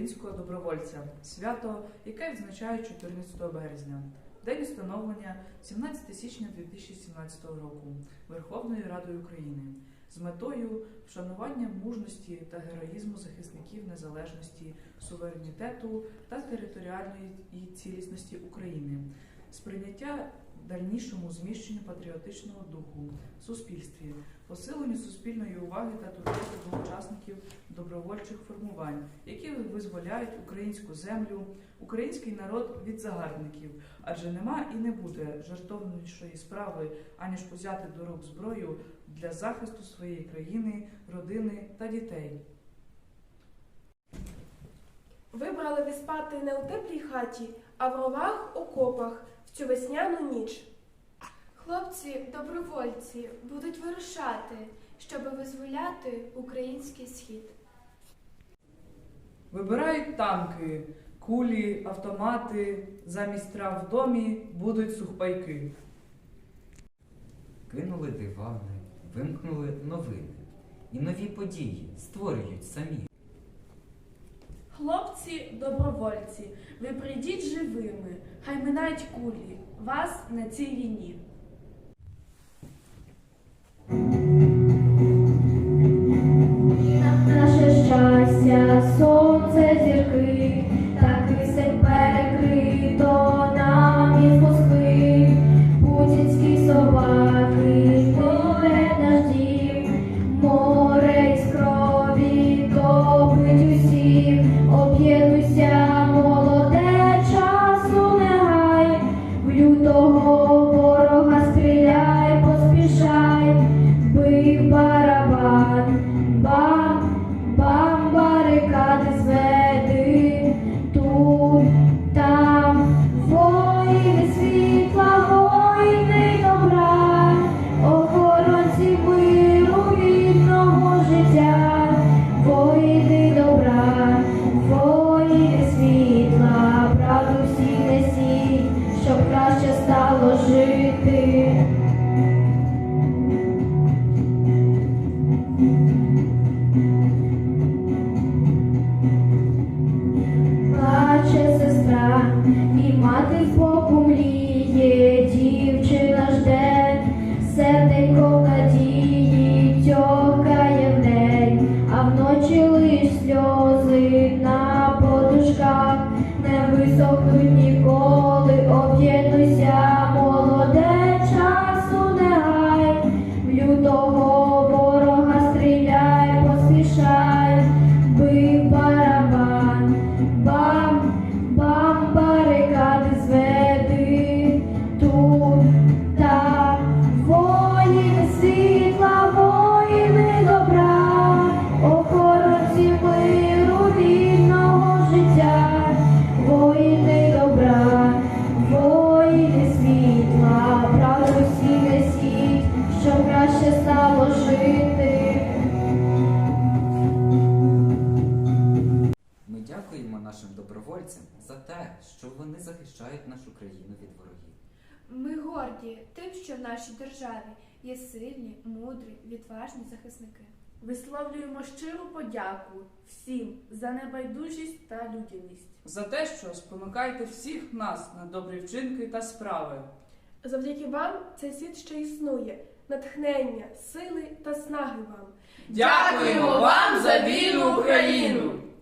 українського добровольця, свято, яке відзначають 14 березня. День встановлення 17 січня 2017 року Верховною Радою України з метою вшанування мужності та героїзму захисників незалежності, суверенітету та територіальної цілісності України, сприйняття дальнішому зміщенню патріотичного духу в суспільстві, посиленню суспільної уваги та турботи до учасників добровольчих формувань, які визволяють українську землю, український народ від загарбників, адже нема і не буде жартовнішої справи, аніж узяти до рук зброю для захисту своєї країни, родини та дітей. Вибрали ви спати не у теплій хаті, а в ровах окопах в цю весняну ніч. Хлопці, добровольці, будуть вирушати, щоб визволяти український схід. Вибирають танки, кулі, автомати, замість трав в домі будуть сухпайки. Кинули дивани, вимкнули новини. І нові події створюють самі. Хлопці, добровольці, ви прийдіть живими, хай минають кулі, вас на цій війні. Наше щастя, сонце, зірки, та кисень перекрито нам із Москви, путінські собаки, на подушках не висохнуть ніколи, об'єднуйся, нашим добровольцям за те, що вони захищають нашу країну від ворогів. Ми горді тим, що в нашій державі є сильні, мудрі, відважні захисники. Висловлюємо щиру подяку всім за небайдужість та людяність. За те, що спонукаєте всіх нас на добрі вчинки та справи. Завдяки вам цей світ ще існує. Натхнення, сили та снаги вам. Дякуємо вам за вільну Україну!